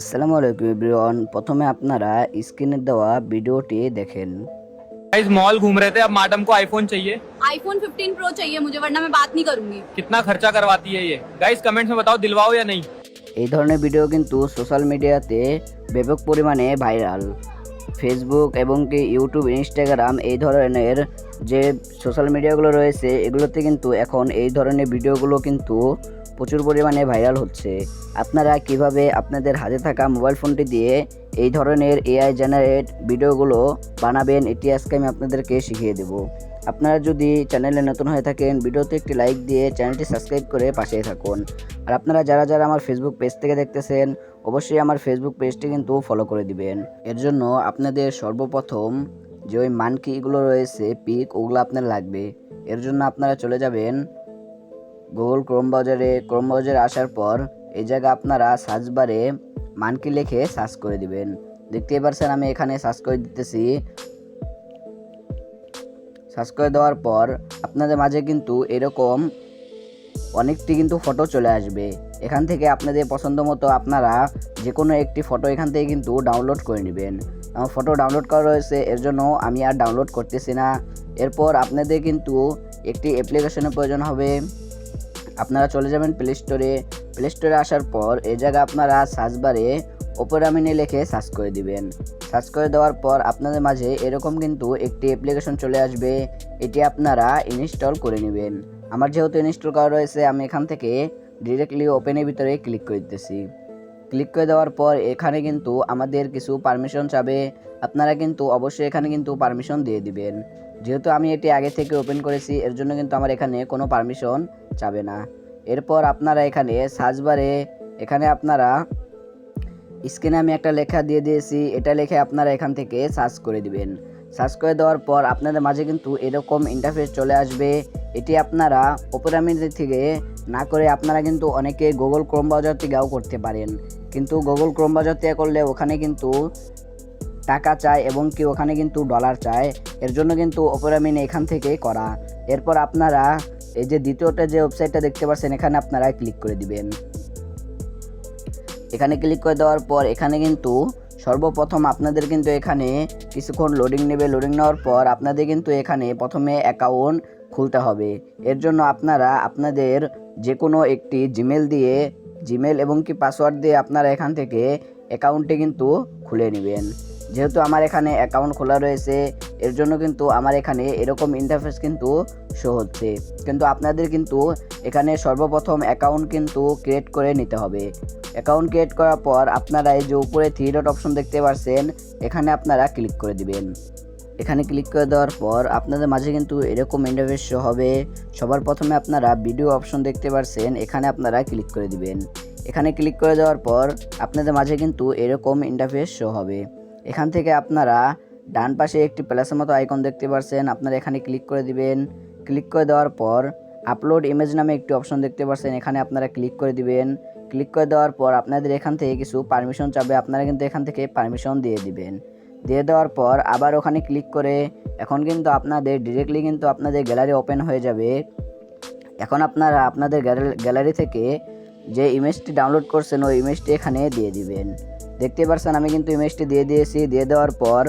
আসসালামু আলাইকুম এভরিওয়ান প্রথমে আপনারা স্ক্রিনে দেওয়া ভিডিওটি দেখেন गाइस मॉल घूम रहे थे अब मैडम को आईफोन चाहिए आईफोन 15 प्रो चाहिए मुझे वरना मैं बात नहीं करूंगी कितना खर्चा करवाती है ये गाइस कमेंट्स में बताओ दिलवाओ या नहीं এই ধরনের ভিডিও কিন্তু সোশ্যাল মিডিয়াতে ব্যাপক পরিমাণে ভাইরাল ফেসবুক এবং কি ইউটিউব ইনস্টাগ্রাম এই ধরনের যে সোশ্যাল মিডিয়াগুলো রয়েছে এগুলোতে কিন্তু এখন এই ধরনের ভিডিওগুলো কিন্তু প্রচুর পরিমাণে ভাইরাল হচ্ছে। আপনারা কীভাবে আপনাদের হাতে থাকা মোবাইল ফোনটি দিয়ে এই ধরনের এআই জেনারেট ভিডিওগুলো বানাবেন, এটি আজকে আমি আপনাদেরকে শিখিয়ে দেব। আপনারা যদি চ্যানেলে নতুন হয়ে থাকেন, ভিডিওতে একটি লাইক দিয়ে চ্যানেলটি সাবস্ক্রাইব করে পাশেই থাকুন। আর আপনারা যারা যারা আমার ফেসবুক পেজ থেকে দেখতেছেন, অবশ্যই আমার ফেসবুক পেজটি কিন্তু ফলো করে দিবেন। এর জন্য আপনাদের সর্বপ্রথম যে ওই মানকিগুলো রয়েছে, পিক, ওগুলো আপনার লাগবে। এর জন্য আপনারা চলে যাবেন গুগল ক্রোম বাজারে ক্রোম বাজারে আসার পর এই জায়গা আপনারা সার্চ বারে মানকি লিখে সার্চ করে দিবেন। দেখতেই পারছেন আমি এখানে সার্চ করে দিতেছি। সার্চ করে দেওয়ার পর আপনাদের মাঝে কিন্তু এরকম অনেকটি কিন্তু ফটো চলে আসবে। এখান থেকে আপনাদের পছন্দ মতো আপনারা যে কোনো একটি ফটো এখান থেকে কিন্তু ডাউনলোড করে নেবেন। আমার ফটো ডাউনলোড করা রয়েছে, এর জন্য আমি আর ডাউনলোড করতেছি না। এরপর আপনাদের কিন্তু একটি অ্যাপ্লিকেশনের প্রয়োজন হবে। আপনারা চলে যাবেন প্লে স্টোরে প্লে স্টোরে আসার পর এই জায়গায় আপনারা সার্চ বারে ওপেরামিনে লিখে সার্চ করে দিবেন। সার্চ করে দেওয়ার পর আপনাদের মাঝে এরকম কিন্তু একটি অ্যাপ্লিকেশন চলে আসবে। এটি আপনারা ইনস্টল করে নেবেন। আমার যেহেতু ইনস্টল করা রয়েছে, আমি এখান থেকে ডিরেক্টলি ওপেনের ভিতরে ক্লিক করে দিতেছি। ক্লিক করে দেওয়ার পর এখানে কিন্তু আমাদের কিছু পারমিশন চাবে। আপনারা কিন্তু অবশ্যই এখানে কিন্তু পারমিশন দিয়ে দিবেন। যেহেতু আমি এটি আগে থেকে ওপেন করেছি, এর জন্য কিন্তু আমার এখানে কোনো পারমিশন চাবে না। এরপর আপনারা এখানে সার্চ বারে এখানে আপনারা স্ক্রিনে আমি একটা লেখা দিয়ে দিয়েছি, এটা লিখে আপনারা এখান থেকে সার্চ করে দিবেন। সার্চ করে দেওয়ার পর আপনাদের মাঝে কিন্তু এরকম ইন্টারফেস চলে আসবে। এটি আপনারা ওপেরামিন থেকে না করে আপনারা কিন্তু অনেকে গুগল ক্রোম বাজার থেকেও করতে পারেন। কিন্তু গুগল ক্রোম বাজার থেকে করলে ওখানে কিন্তু টাকা চায় এবং কি ওখানে কিন্তু ডলার চায়, এর জন্য কিন্তু ওপেরামিন এখান থেকে করা। এরপর আপনারা এই যে দ্বিতীয়টা যে ওয়েবসাইটটা দেখতে পাচ্ছেন, এখানে আপনারা ক্লিক করে দিবেন। এখানে ক্লিক করে দেওয়ার পর এখানে কিন্তু সর্বপ্রথম আপনাদের কিন্তু এখানে কিছুক্ষণ লোডিং নেবে। লোডিং নেওয়ার পর আপনাদের কিন্তু এখানে প্রথমে অ্যাকাউন্ট খুলতে হবে। এর জন্য আপনারা আপনাদের যে কোনো একটি জিমেল দিয়ে জিমেল এবং কি পাসওয়ার্ড দিয়ে আপনারা এখান থেকে অ্যাকাউন্টটি কিন্তু খুলে নেবেন। যেহেতু আমার এখানে অ্যাকাউন্ট খোলা রয়েছে, এর জন্য কিন্তু আমার এখানে এরকম ইন্টারফেস কিন্তু শো হচ্ছে। কিন্তু আপনাদের কিন্তু এখানে সর্বপ্রথম অ্যাকাউন্ট কিন্তু ক্রিয়েট করে নিতে হবে। অ্যাকাউন্ট ক্রিয়েট করার পর আপনারা এই যে উপরে থ্রি ডট অপশন দেখতে পাচ্ছেন এখানে আপনারা ক্লিক করে দিবেন। এখানে ক্লিক করে দেওয়ার পর আপনাদের মাঝে কিন্তু এরকম ইন্টারফেস শো হবে। সবার প্রথমে আপনারা ভিডিও অপশন দেখতে পাচ্ছেন এখানে আপনারা ক্লিক করে দিবেন। এখানে ক্লিক করে দেওয়ার পর আপনাদের মাঝে কিন্তু এরকম ইন্টারফেস শো হবে। এখান থেকে আপনারা ডান পাশে একটি প্লাসের মতো আইকন দেখতে পাচ্ছেন আপনারা এখানে ক্লিক করে দিবেন। ক্লিক করে দেওয়ার পর আপলোড ইমেজ নামে একটি অপশন দেখতে পাচ্ছেন এখানে আপনারা ক্লিক করে দিবেন। ক্লিক করে দেওয়ার পর আপনাদের এখান থেকে কিছু পারমিশন চাবে। আপনারা কিন্তু এখান থেকে পারমিশন দিয়ে দিবেন। দিয়ে দেওয়ার পর আবার ওখানে ক্লিক করে এখন কিন্তু আপনাদের ডিরেক্টলি কিন্তু আপনাদের গ্যালারি ওপেন হয়ে যাবে। এখন আপনারা আপনাদের গ্যালারি থেকে যে ইমেজটি ডাউনলোড করছেন, ওই ইমেজটি এখানে দিয়ে দিবেন। দেখতে পারছেন, আমি কিন্তু ইমেজটি দিয়ে দিয়েছি। দিয়ে দেওয়ার পর,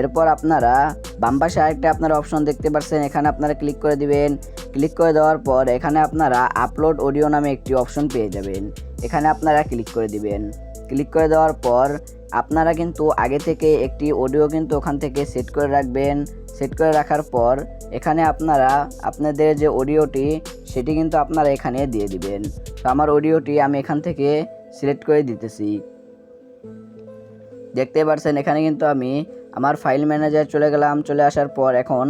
এরপর আপনারা বাম পাশে আরেকটা আপনারা অপশন দেখতে পাচ্ছেন এখানে আপনারা ক্লিক করে দিবেন। ক্লিক করে দেওয়ার পর, এখানে আপনারা আপলোড অডিও নামে একটি অপশন পেয়ে যাবেন। এখানে আপনারা ক্লিক করে দিবেন। ক্লিক করে দেওয়ার পর, আপনারা কিন্তু আগে থেকে একটি অডিও কিন্তু ওখান থেকে সেট করে রাখবেন। সেট করে রাখার পর, এখানে আপনারা, আপনাদের যে অডিওটি সেটি কিন্তু আপনারা এখানে দিয়ে দিবেন। তো আমার অডিওটি আমি এখান থেকে সিলেক্ট করে দিতেছি। দেখতে পারছেন, এখানে কিন্তু আমি আমার ফাইল ম্যানেজার চলে গেলাম, চলে আসার পর এখন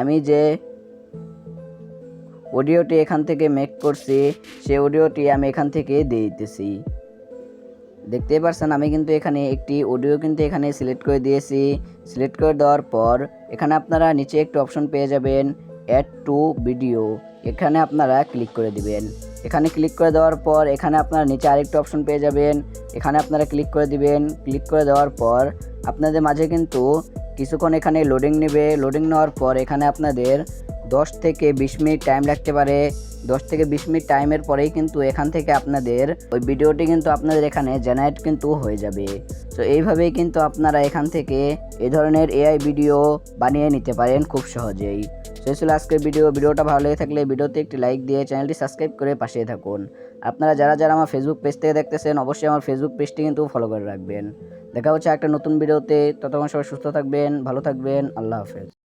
আমি যে অডিওটি এখান থেকে মেক করছি, সে অডিওটি আমি এখান থেকে দিয়ে দিতেছি। দেখতে পারছেন, আমি কিন্তু এখানে একটি অডিও কিন্তু এখানে সিলেক্ট করে দিয়েছি। সিলেক্ট করে দেওয়ার পর এখানে আপনারা নিচে একটি অপশন পেয়ে যাবেন অ্যাড টু ভিডিও এখানে আপনারা ক্লিক করে দিবেন। এখানে ক্লিক করে দেওয়ার পর এখানে আপনারা নিচে আরেকটি অপশন পেয়ে যাবেন এখানে আপনারা ক্লিক করে দিবেন। ক্লিক করে দেওয়ার পর আপনাদের মাঝে কিন্তু কিছুক্ষণ এখানে লোডিং নেবে। লোডিং নেওয়ার পর এখানে আপনাদের দশ থেকে বিশ মিনিট টাইম লাগতে পারে। দশ থেকে বিশ মিনিট টাইমের পরেই কিন্তু এখান থেকে আপনাদের ওই ভিডিওটি কিন্তু আপনাদের এখানে জেনারেট কিন্তু হয়ে যাবে। তো এইভাবেই কিন্তু আপনারা এখান থেকে এই ধরনের এআই ভিডিও বানিয়ে নিতে পারেন খুব সহজেই। ছিল আজকের ভিডিও ভিডিওটা ভালো লেগে থাকলে ভিডিওতে একটি লাইক দিয়ে চ্যানেলটি সাবস্ক্রাইব করে পাশে থাকুন। আপনারা যারা যারা আমার ফেসবুক পেজ থেকে দেখতেছেন, অবশ্যই আমার ফেসবুক পেজটি কিন্তু ফলো করে রাখবেন। দেখা হচ্ছে একটা নতুন ভিডিওতে ততক্ষণ সবাই সুস্থ থাকবেন, ভালো থাকবেন। আল্লাহ হাফেজ।